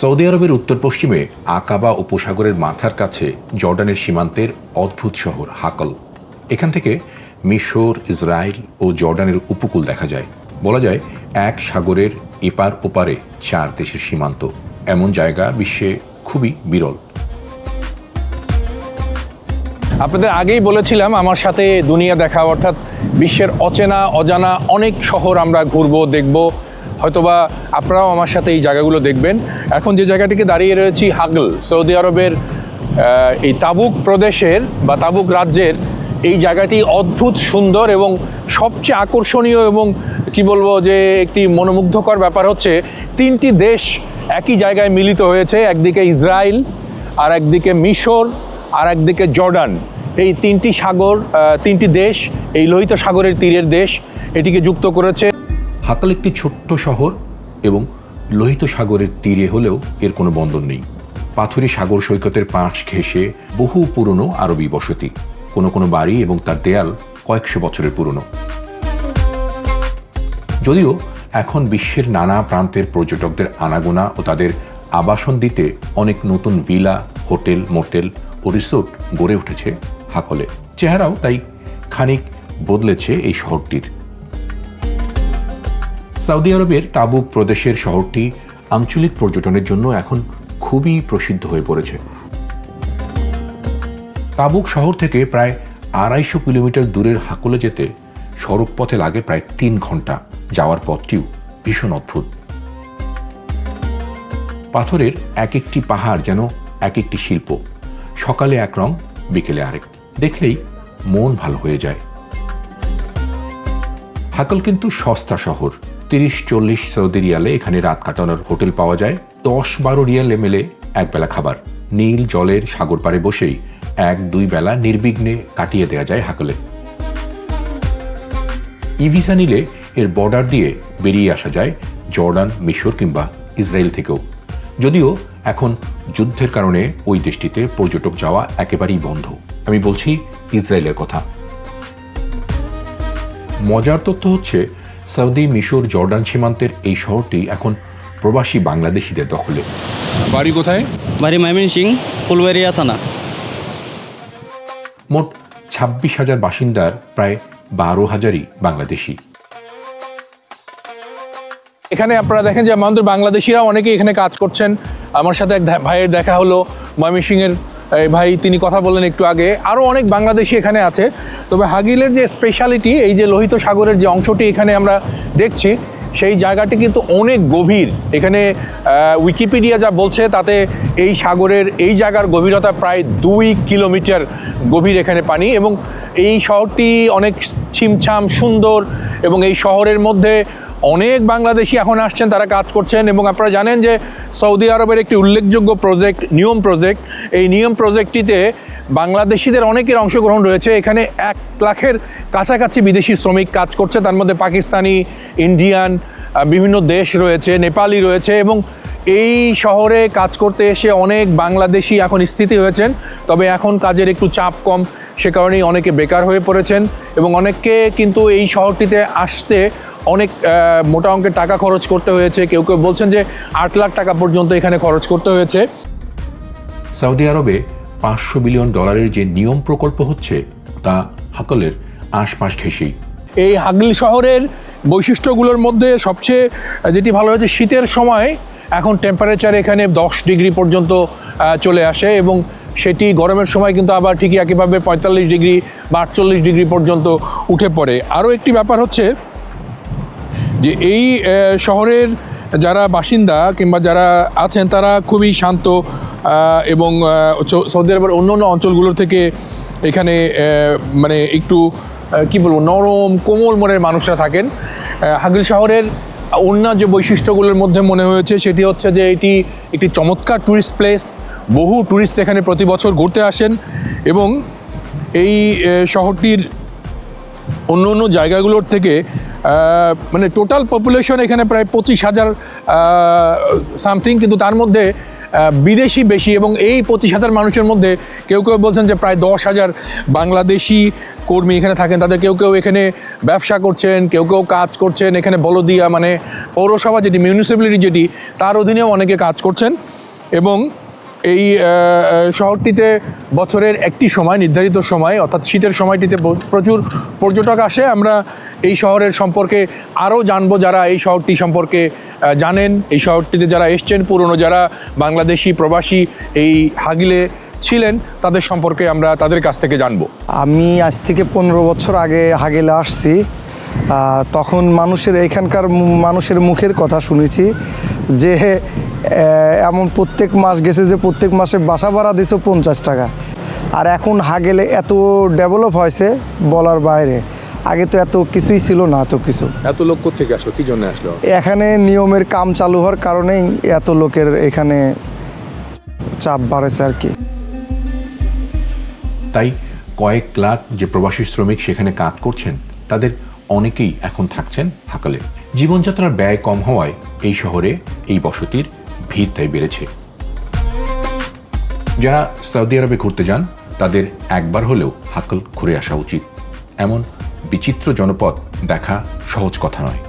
Saudi আরবের উত্তর পশ্চিমে আকাবা উপসাগরের মাথার কাছে জর্ডানের সীমান্তের অদ্ভুত শহর হাকল। এখান থেকে মিশর ইসরায়েল ও জর্ডানের উপকূল দেখা যায়। বলা যায়, এক সাগরের এপার ওপারে চার দেশের সীমান্ত। এমন জায়গা বিশ্বে খুবই বিরল। আপনাদের আগেই বলেছিলাম, আমার সাথে দুনিয়া দেখা, অর্থাৎ বিশ্বের অচেনা, অজানা অনেক শহর আমরা ঘুরবো, দেখব। হয়তোবা আপনারাও আমার সাথে এই জায়গাগুলো দেখবেন। এখন যে জায়গাটিকে দাঁড়িয়ে রয়েছি, হাগল, সৌদি আরবের এই তাবুক প্রদেশের বা তাবুক রাজ্যের, এই জায়গাটি অদ্ভুত সুন্দর এবং সবচেয়ে আকর্ষণীয় এবং কি বলব যে একটি মনোমুগ্ধকর ব্যাপার হচ্ছে, তিনটি দেশ একই জায়গায় মিলিত হয়েছে, একদিকে ইসরায়েল, আর একদিকে মিশর, আর একদিকে জর্ডান। এই তিনটি সাগর তিনটি দেশ, এই লোহিত সাগরের তীরের দেশ, এটিকে যুক্ত করেছে হাকাল একটি ছোট্ট শহর এবং লোহিত সাগরের তীরে হলেও এর কোনো বন্দর নেই। পাথুরি সাগর সৈকতের পাশ ঘেঁষে বহু পুরনো আরবি বসতি, কোনো কোনো বাড়ি এবং তার দেয়াল কয়েকশো বছরের পুরনো। যদিও এখন বিশ্বের নানা প্রান্তের পর্যটকদের আনাগোনা ও তাদের আবাসন দিতে অনেক নতুন ভিলা, হোটেল, মোটেল ও রিসোর্ট গড়ে উঠেছে হাকলে চেহারাও তাই খানিক বদলেছে এই শহরটির। সৌদি আরবের তাবুক প্রদেশের শহরটি আঞ্চলিক পর্যটনের জন্য এখন খুবই প্রসিদ্ধ হয়ে পড়েছে। তাবুক শহর থেকে প্রায় আড়াইশো কিলোমিটার দূরের হাকুলে যেতে সড়ক পথে লাগে প্রায় তিন ঘণ্টা। যাওয়ার পথটিও ভীষণ অদ্ভুত। পাথরের এক একটি পাহাড় যেন এক একটি শিল্প। সকালে এক রং, বিকেলে আরেক। দেখলেই মন ভালো হয়ে যায়। হাকল কিন্তু সস্তা শহর। তিরিশ, চল্লিশ সৌদি রিয়ালে এখানে রাত কাটানোর হোটেল পাওয়া যায়। দশ, বারো রিয়ালে মেলে একবেলা খাবার। নীল জলের সাগর পাড়ে বসেই এক, দুই বেলা নির্বিঘ্নে কাটিয়ে দেওয়া যায় হাকলে। ই ভিসা নিলে এর বর্ডার দিয়ে বেরিয়ে আসা যায় জর্ডান, মিশর কিংবা ইসরায়েল থেকেও। যদিও এখন যুদ্ধের কারণে ওই দেশটিতে পর্যটক যাওয়া একেবারেই বন্ধ। আমি বলছি ইসরায়েলের কথা। মজার তথ্য হচ্ছে সৌদি মিশর জর্ডান সীমান্তের এই শহরটি এখন প্রবাসী বাংলাদেশিদের দখলে। বাড়ি কোথায়? বাড়ি মাইমিন সিং ফুলবাড়িয়া থানা। মোট ছাব্বিশ হাজার বাসিন্দার প্রায় বারো হাজারই বাংলাদেশি। এখানে আপনারা দেখেন যে আমাদের বাংলাদেশিরা অনেকে এখানে কাজ করছেন। আমার সাথে এক ভাইয়ের দেখা হলো ময়মনসিংহের এই ভাই, তিনি কথা বললেন একটু আগে। আরও অনেক বাংলাদেশি এখানে আছে। তবে হাগিলের যে স্পেশালিটি এই যে লোহিত সাগরের যে অংশটি এখানে আমরা দেখছি, সেই জায়গাটি কিন্তু অনেক গভীর। এখানে উইকিপিডিয়া যা বলছে, তাতে এই সাগরের, এই জায়গার গভীরতা প্রায় দুই কিলোমিটার গভীর এখানে পানি এবং এই শহরটি অনেক ছিমছাম, সুন্দর এবং এই শহরের মধ্যে অনেক বাংলাদেশি এখন আসছেন, তারা কাজ করছেন এবং আপনারা জানেন যে সৌদি আরবের একটি উল্লেখযোগ্য প্রজেক্ট নিয়ম প্রজেক্ট এই নিয়ম প্রজেক্টটিতে বাংলাদেশিদের অনেকের অংশগ্রহণ রয়েছে। এখানে এক লাখের কাছাকাছি বিদেশি শ্রমিক কাজ করছে। তার মধ্যে পাকিস্তানি, ইন্ডিয়ান বিভিন্ন দেশ রয়েছে, নেপালি রয়েছে এবং এই শহরে কাজ করতে এসে অনেক বাংলাদেশি এখন স্থিতি হয়েছেন তবে এখন কাজের একটু চাপ কম, সে কারণেই অনেকে বেকার হয়ে পড়েছেন এবং অনেককে কিন্তু এই শহরটিতে আসতে অনেক মোটা অঙ্কের টাকা খরচ করতে হয়েছে। কেউ কেউ বলছেন যে আট লাখ টাকা পর্যন্ত এখানে খরচ করতে হয়েছে। সৌদি আরবে পাঁচশো বিলিয়ন ডলারের যে নিয়ম প্রকল্প হচ্ছে তা হাকলের আশপাশ ঘেঁষেই। এই হাগলি শহরের বৈশিষ্ট্যগুলোর মধ্যে সবচেয়ে যেটি ভালো হয়েছে শীতের সময় এখন টেম্পারেচার এখানে দশ ডিগ্রি পর্যন্ত চলে আসে এবং সেটি গরমের সময় কিন্তু আবার ঠিকই একইভাবে পঁয়তাল্লিশ ডিগ্রি বা আটচল্লিশ ডিগ্রি পর্যন্ত উঠে পড়ে। আরও একটি ব্যাপার হচ্ছে যে এই শহরের যারা বাসিন্দা কিংবা যারা আছেন, তারা খুবই শান্ত এবং সৌদি আরবের অন্য অন্য অঞ্চলগুলোর থেকে এখানে মানে একটু কি বলব, নরম, কোমল মনের মানুষরা থাকেন। হাগিল শহরের অন্য যে বৈশিষ্ট্যগুলোর মধ্যে মনে হয়েছে, সেটি হচ্ছে যে এটি একটি চমৎকার ট্যুরিস্ট প্লেস বহু ট্যুরিস্ট এখানে প্রতি বছর ঘুরতে আসেন এবং এই শহরটির অন্য অন্য জায়গাগুলোর থেকে মানে টোটাল পপুলেশন এখানে প্রায় পঁচিশ হাজার সামথিং কিন্তু তার মধ্যে বিদেশি বেশি এবং এই পঁচিশ হাজার মানুষের মধ্যে কেউ কেউ বলছেন যে প্রায় দশ হাজার বাংলাদেশি কর্মী এখানে থাকেন। তাদের কেউ কেউ এখানে ব্যবসা করছেন, কেউ কেউ কাজ করছেন। এখানে বলদিয়া মানে পৌরসভা যেটি মিউনিসিপ্যালিটি যেটি, তার অধীনেও অনেকে কাজ করছেন এবং এই শহরটিতে বছরের একটি সময়, নির্ধারিত সময়, অর্থাৎ শীতের সময়টিতে প্রচুর পর্যটক আসে। আমরা এই শহরের সম্পর্কে আরও জানব যারা এই শহরটি সম্পর্কে জানেন। এই শহরটিতে যারা এসছেন, পুরনো যারা বাংলাদেশি প্রবাসী এই হাগিলে ছিলেন, তাদের সম্পর্কে আমরা তাদের কাছ থেকে জানব। আমি আজ থেকে পনেরো বছর আগে হাগেলে আসছি। তখন মানুষের এখানকার মানুষের মুখের কথা শুনেছি যে এমন প্রত্যেক মাস গেছে যে প্রত্যেক মাসে বাসা ভাড়া দিছে পঞ্চাশ টাকা। আর এখন হাগেলে এত ডেভেলপ হয়েছে বলার বাইরে। আগে তো এত কিছুই ছিল না এত কিছু। এত লোক থেকে আসলো? কি জন্য আসলো? এখানে নিয়মের কাম চালু হওয়ার কারণেই এত লোকের এখানে চাপ বাড়েছে আর কি। তাই কয়েক লাখ যে প্রবাসী শ্রমিক সেখানে কাজ করছেন তাদের অনেকেই এখন থাকছেন হাকালে। জীবনযাত্রার ব্যয় কম হওয়ায় এই শহরে এই বসতির ভিড় তাই বেড়েছে। যারা সৌদি আরবে ঘুরতে যান, তাদের একবার হলেও হাকল ঘুরে আসা উচিত। এমন বিচিত্র জনপদ দেখা সহজ কথা নয়।